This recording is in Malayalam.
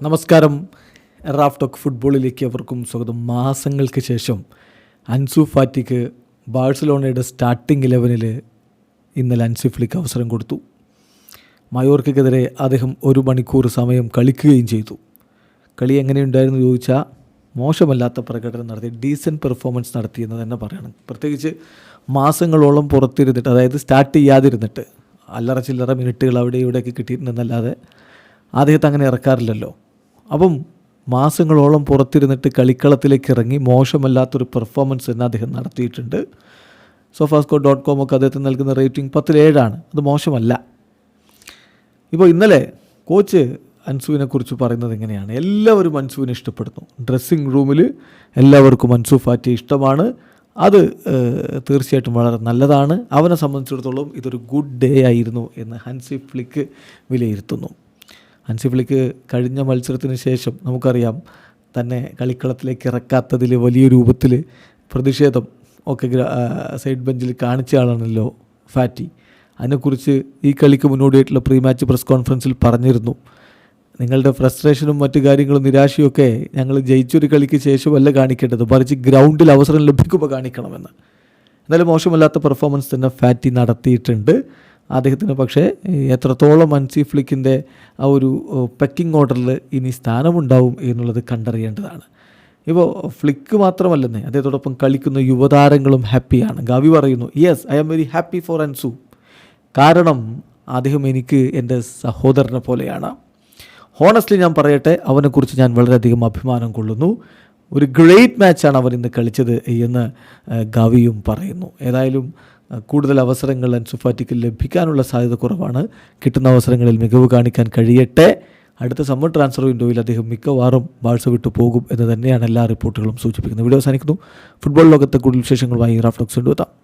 നമസ്കാരം. റാഫ് ടോക്ക് ഫുട്ബോളിലേക്ക് അവർക്കും സ്വാഗതം. മാസങ്ങൾക്ക് ശേഷം അൻസു ഫാറ്റിക്ക് ബാഴ്സലോണയുടെ സ്റ്റാർട്ടിംഗ് ഇലവനിൽ ഇന്നലെ അൻസു ഫ്ലിക്ക് അവസരം കൊടുത്തു. മയോർക്കെതിരെ അദ്ദേഹം ഒരു മണിക്കൂർ സമയം കളിക്കുകയും ചെയ്തു. കളി എങ്ങനെയുണ്ടായിരുന്നു ചോദിച്ചാൽ മോശമല്ലാത്ത പ്രകടനം നടത്തി ഡീസന്റ് പെർഫോമൻസ് നടത്തിയെന്ന് തന്നെ പറയണം. പ്രത്യേകിച്ച് മാസങ്ങളോളം പുറത്തിരുന്നിട്ട് അതായത് സ്റ്റാർട്ട് ചെയ്യാതിരുന്നിട്ട് അല്ലറ ചില്ലറ മിനിറ്റുകൾ അവിടെ ഇവിടെയൊക്കെ കിട്ടിയിട്ടുണ്ടെന്നല്ലാതെ അദ്ദേഹത്തെ അങ്ങനെ ഇറക്കാറില്ലല്ലോ. അപ്പം മാസങ്ങളോളം പുറത്തിരുന്നിട്ട് കളിക്കളത്തിലേക്ക് ഇറങ്ങി മോശമല്ലാത്തൊരു പെർഫോമൻസ് തന്നെ അദ്ദേഹം നടത്തിയിട്ടുണ്ട്. സോഫാസ്കോ ഡോട്ട് കോം ഒക്കെ അദ്ദേഹത്തിന് നൽകുന്ന റേറ്റിംഗ് പത്തിലേഴാണ്. അത് മോശമല്ല. ഇപ്പോൾ ഇന്നലെ കോച്ച് അൻസുവിനെ കുറിച്ച് പറയുന്നത് എങ്ങനെയാണ്? എല്ലാവരും അൻസുവിനെ ഇഷ്ടപ്പെടുന്നു. ഡ്രസ്സിംഗ് റൂമിൽ എല്ലാവർക്കും അൻസു ഫാറ്റി ഇഷ്ടമാണ്. അത് തീർച്ചയായിട്ടും വളരെ നല്ലതാണ്. അവനെ സംബന്ധിച്ചിടത്തോളം ഇതൊരു ഗുഡ് ഡേ ആയിരുന്നു എന്ന് ഹൻസി ഫ്ലിക്ക് വിലയിരുത്തുന്നു. ഹൻസി ഫ്ലിക്ക് കഴിഞ്ഞ മത്സരത്തിന് ശേഷം നമുക്കറിയാം തന്നെ കളിക്കളത്തിലേക്ക് ഇറക്കാത്തതിൽ വലിയ രൂപത്തിൽ പ്രതിഷേധം ഒക്കെ സൈഡ് ബെഞ്ചിൽ കാണിച്ച ആളാണല്ലോ ഫാറ്റി. അതിനെക്കുറിച്ച് ഈ കളിക്ക് മുന്നോടിയായിട്ടുള്ള പ്രീ മാച്ച് പ്രസ് കോൺഫറൻസിൽ പറഞ്ഞിരുന്നു. നിങ്ങളുടെ ഫ്രസ്ട്രേഷനും മറ്റു കാര്യങ്ങളും നിരാശയൊക്കെ ഞങ്ങൾ ജയിച്ചൊരു കളിക്ക് ശേഷമല്ല കാണിക്കേണ്ടത്. മറിച്ച് ഗ്രൗണ്ടിൽ അവസരം ലഭിക്കുമ്പോൾ കാണിക്കണമെന്ന്. എന്നാലും മോശമല്ലാത്ത പെർഫോമൻസ് തന്നെ ഫാറ്റി നടത്തിയിട്ടുണ്ട്. അദ്ദേഹത്തിന് പക്ഷേ എത്രത്തോളം അൻസി ഫ്ലിക്കിന്റെ ആ ഒരു പെക്കിംഗ് ഓർഡറിൽ ഇനി സ്ഥാനമുണ്ടാവും എന്നുള്ളത് കണ്ടറിയേണ്ടതാണ്. ഇപ്പോൾ ഫ്ലിക്ക് മാത്രമല്ലെന്നേ അദ്ദേഹത്തോടൊപ്പം കളിക്കുന്ന യുവതാരങ്ങളും ഹാപ്പിയാണ്. ഗവി പറയുന്നു yes I am very happy for Ansu കാരണം അദ്ദേഹം എനിക്ക് എന്റെ സഹോദരനെ പോലെയാണ്. ഹോണസ്റ്റ്ലി ഞാൻ പറയട്ടെ അവനെക്കുറിച്ച് ഞാൻ വളരെയധികം അഭിമാനം കൊള്ളുന്നു. ഒരു ഗ്രേറ്റ് മാച്ചാണ് അവൻ ഇന്ന് കളിച്ചത് എന്ന് ഗവിയും പറയുന്നു. ഏതായാലും കൂടുതൽ അവസരങ്ങൾ അൻസുഫാറ്റിക്ക് ലഭിക്കാനുള്ള സാധ്യത കുറവാണ്. കിട്ടുന്ന അവസരങ്ങളിൽ മികവ് കാണിക്കാൻ കഴിയട്ടെ. അടുത്ത സമ്മർ ട്രാൻസ്ഫർ വിൻഡോയിൽ അദ്ദേഹം മിക്കവാറും ബാഴ്സ വിട്ടു പോകും എന്ന് തന്നെയാണ് എല്ലാ റിപ്പോർട്ടുകളും സൂചിപ്പിക്കുന്നത്. വീഡിയോ അവസാനിക്കുന്നു. ഫുട്ബോൾ ലോകത്തെ കൂടുതൽ വിശേഷങ്ങളുമായി റാഫ്ലോക്സ് കൊണ്ടുവെത്താം.